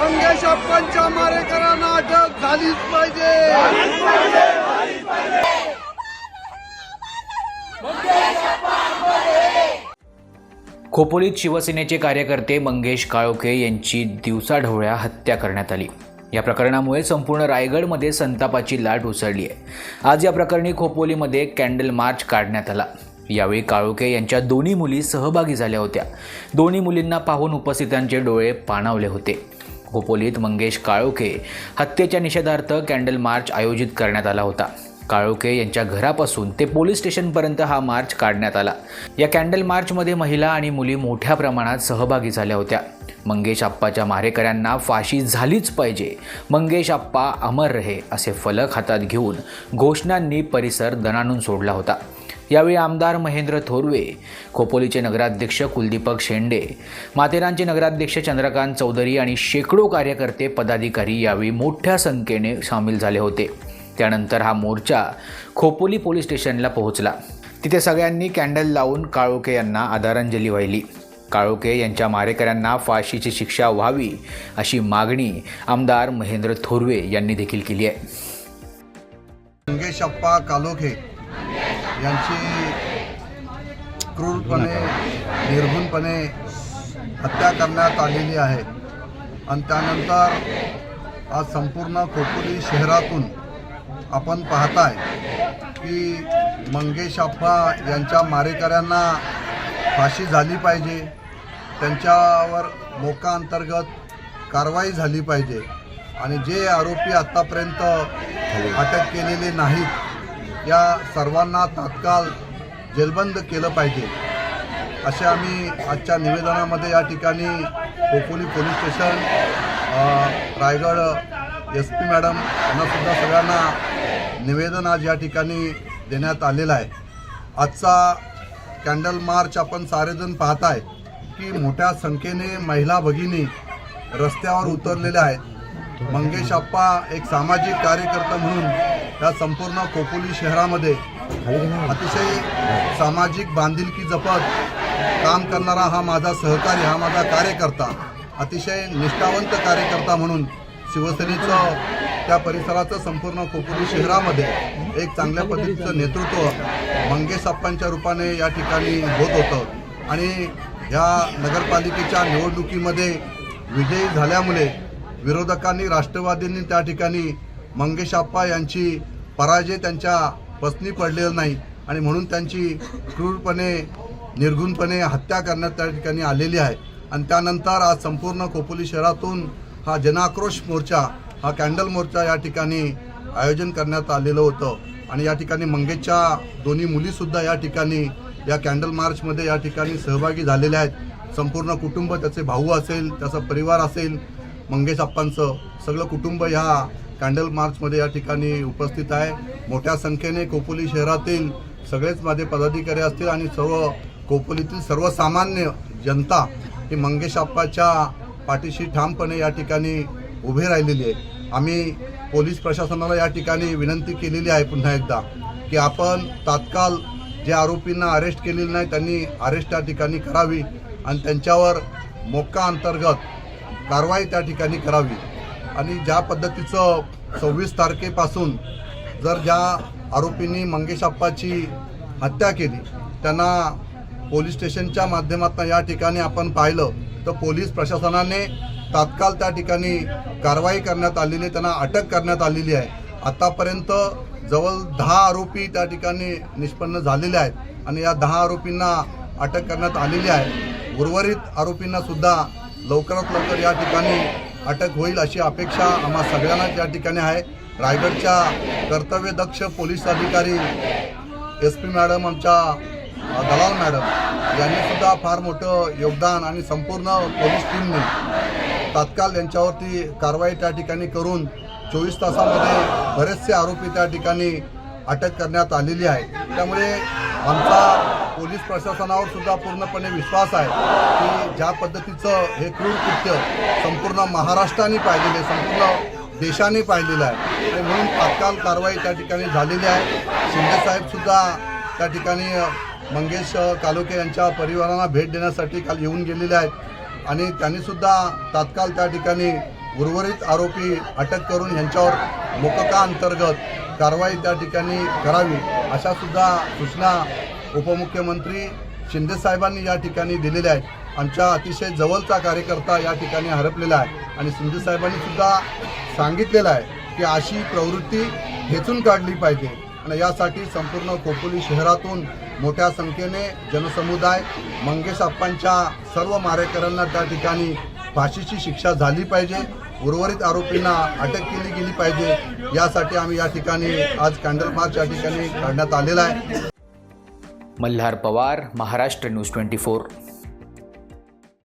मंगेश अप्पांच्या मारेकरांना अटक झालीच पाहिजे. खोपोलीत शिवसेनेचे कार्यकर्ते मंगेश काळोखे यांची दिवसाढवळ्या हत्या करण्यात आली. या प्रकरणामुळे संपूर्ण रायगडमध्ये संतापाची लाट उसळली आहे. आज या प्रकरणी खोपोलीमध्ये कॅन्डल मार्च काढण्यात आला. यावेळी काळोखे यांच्या दोन्ही मुली सहभागी झाल्या होत्या. दोन्ही मुलींना पाहून उपस्थितांचे डोळे पाणावले होते. खोपोलीत मंगेश काळोखे हत्येच्या निषेधार्थ कॅन्डल मार्च आयोजित करण्यात आला होता. काळोखे यांच्या घरापासून ते पोलीस स्टेशनपर्यंत हा मार्च काढण्यात आला. या कॅन्डल मार्चमध्ये महिला आणि मुली मोठ्या प्रमाणात सहभागी झाल्या होत्या. मंगेश आप्पाच्या मारेकऱ्यांना फाशी झालीच पाहिजे. मंगेश आप्पा अमर रहे असे फलक हातात घेऊन घोषणांनी परिसर दणाणून सोडला होता. यावेळी आमदार महेंद्र थोरवे खोपोलीचे नगराध्यक्ष कुलदीपक शेंडे माथेरानचे नगराध्यक्ष चंद्रकांत चौधरी आणि शेकडो कार्यकर्ते पदाधिकारी यावेळी मोठ्या संख्येने सामील झाले होते. त्यानंतर हा मोर्चा खोपोली पोलीस स्टेशनला पोहोचला. तिथे सगळ्यांनी कॅन्डल लावून काळोखे यांना आदरांजली वाहिली. काळोखे यांच्या मारेकऱ्यांना फाशीची शिक्षा व्हावी अशी मागणी आमदार महेंद्र थोरवे यांनी देखील केली आहे. मंगेश अप्पा कालोखे यांची क्रूरपणे निर्घुणपणे हत्या करण्यात आलेली आहे. आणि त्यानंतर आज संपूर्ण खोपोली शहरातून आपण पाहताय की मंगेश आप्पा यांच्या मारेकऱ्यांना फाशी झाली पाहिजे. त्यांच्यावर मोकाअंतर्गत कारवाई झाली पाहिजे. आणि जे आरोपी आत्तापर्यंत अटक केलेले नाहीत या सर्वांना तात्काळ जेलबंद केलं पाहिजे. असे आम्ही आजच्या निवेदनामध्ये या ठिकाणी Khopoli police station Raigad S P madam यांनासुद्धा सगळ्यांना निवेदन आज या ठिकाणी देण्यात आलेलं आहे. आजचा कॅन्डल मार्च आपण सारेजण पाहताय की मोठ्या संख्येने महिला भगिनी रस्त्यावर उतरलेल्या आहेत. मंगेश अप्पा एक सामाजिक कार्यकर्ता म्हणून या संपूर्ण कोपोली शहरामध्ये अतिशय सामाजिक बांधिलकी जपत काम करणारा हा माझा सहकारी हा माझा कार्यकर्ता अतिशय निष्ठावंत कार्यकर्ता म्हणून शिवसेनेचं त्या परिसराचं संपूर्ण खोपोली शहरामध्ये एक चांगल्या पद्धतीचं नेतृत्व मंगेशअप्पांच्या रूपाने या ठिकाणी होत होतं. आणि ह्या नगरपालिकेच्या निवडणुकीमध्ये विजयी झाल्यामुळे विरोधकांनी राष्ट्रवादींनी त्या ठिकाणी मंगेश अप्पा यांची पराजय त्यांच्या पत्नी पडलेलं नाही आणि म्हणून त्यांची क्रूरपणे निर्घुणपणे हत्या करण्यात त्या ठिकाणी आलेली आहे. आणि त्यानंतर आज संपूर्ण खोपोली शहरातून हा जनाक्रोश मोर्चा हा कॅन्डल मोर्चा या ठिकाणी आयोजन करण्यात आलेलं होतं. आणि या ठिकाणी मंगेशच्या दोन्ही मुलीसुद्धा या ठिकाणी या कॅन्डल मार्चमध्ये या ठिकाणी सहभागी झालेल्या आहेत. संपूर्ण कुटुंब त्याचे भाऊ असेल त्याचा परिवार असेल मंगेश आप्पांचं सगळं कुटुंब ह्या कॅन्डल मार्चमध्ये या ठिकाणी उपस्थित आहे. मोठ्या संख्येने कोपोली शहरातील सगळेच माझे पदाधिकारी असतील आणि सर्व कोपोलीतील सर्वसामान्य जनता ही मंगेश आप्पाच्या पाठीशी ठामपणे या ठिकाणी उभे राहिलेली आहे. आम्ही पोलीस प्रशासनाला या ठिकाणी विनंती केलेली आहे पुन्हा एकदा की आपण तात्काळ जे आरोपींना अरेस्ट केलेली नाही त्यांनी अरेस्ट त्या ठिकाणी करावी आणि त्यांच्यावर मोक्का अंतर्गत कारवाई त्या ठिकाणी करावी. आणि ज्या पद्धतीचं सव्वीस तारखेपासून जर ज्या आरोपींनी मंगेश अप्पाची हत्या केली त्यांना पोलीस स्टेशनच्या माध्यमातून या ठिकाणी आपण पाहिलं तर पोलीस प्रशासनाने तात्काळ त्या ठिकाणी कारवाई करण्यात आलेली आहे, त्यांना अटक करण्यात आलेली आहे. आतापर्यंत जवळ दहा आरोपी त्या ठिकाणी निष्पन्न झालेले आहेत आणि या दहा आरोपींना अटक करण्यात आलेली आहे. उर्वरित आरोपींना सुद्धा लवकरात लवकर या ठिकाणी अटक होईल अशी अपेक्षा आम्हा सगळ्यांनाच या ठिकाणी आहे. रायगडच्या कर्तव्यदक्ष पोलीस अधिकारी एस पी मॅडम आमच्या दलाल मॅडम यांनी सुद्धा फार मोठं योगदान आणि संपूर्ण पोलीस टीमने तात्काळ यांच्यावरती कारवाई त्या ठिकाणी करून चोवीस तासामध्ये बरेचसे आरोपी त्या ठिकाणी अटक करण्यात आलेली आहे. त्यामुळे आमचा पोलीस प्रशासनावर सुद्धा पूर्णपणे विश्वास आहे की ज्या पद्धतीचं हे क्रूर कृत्य संपूर्ण महाराष्ट्राने पाहिलेले संपूर्ण देशाने पाहिलेलं आहे आणि म्हणून तात्काळ कारवाई त्या ठिकाणी झालेली आहे. शिंदेसाहेबसुद्धा त्या ठिकाणी मंगेश कालोके यांच्या परिवारांना भेट देण्यासाठी काल येऊन गेलेले आहेत. आणि त्यांनीसुद्धा तात्काळ त्या ठिकाणी उर्वरित आरोपी अटक करून यांच्यावर मोकका अंतर्गत कारवाई त्या ठिकाणी करावी अशा सुद्धा सूचना उपमुख्यमंत्री शिंदेसाहेबांनी या ठिकाणी दिलेल्या आहेत. आमच्या अतिशय जवळचा कार्यकर्ता या ठिकाणी हरपलेला आहे. आणि शिंदेसाहेबांनी सुद्धा सांगितलेलं आहे की अशी प्रवृत्ती खेचून काढली पाहिजे. आणि यासाठी संपूर्ण खोपोली शहरातून मोठ्या संख्येने जनसमुदाय मंगेश आप्पांच्या सर्व मारेकऱ्यांना त्या ठिकाणी फाशीची शिक्षा झाली पाहिजे. उर्वरित आरोपींना अटक केली गेली पाहिजे. यासाठी आम्ही या ठिकाणी आज कॅन्डल मार्च या ठिकाणी काढण्यात आलेला आहे. Malhar Pawar Maharashtra news twenty four.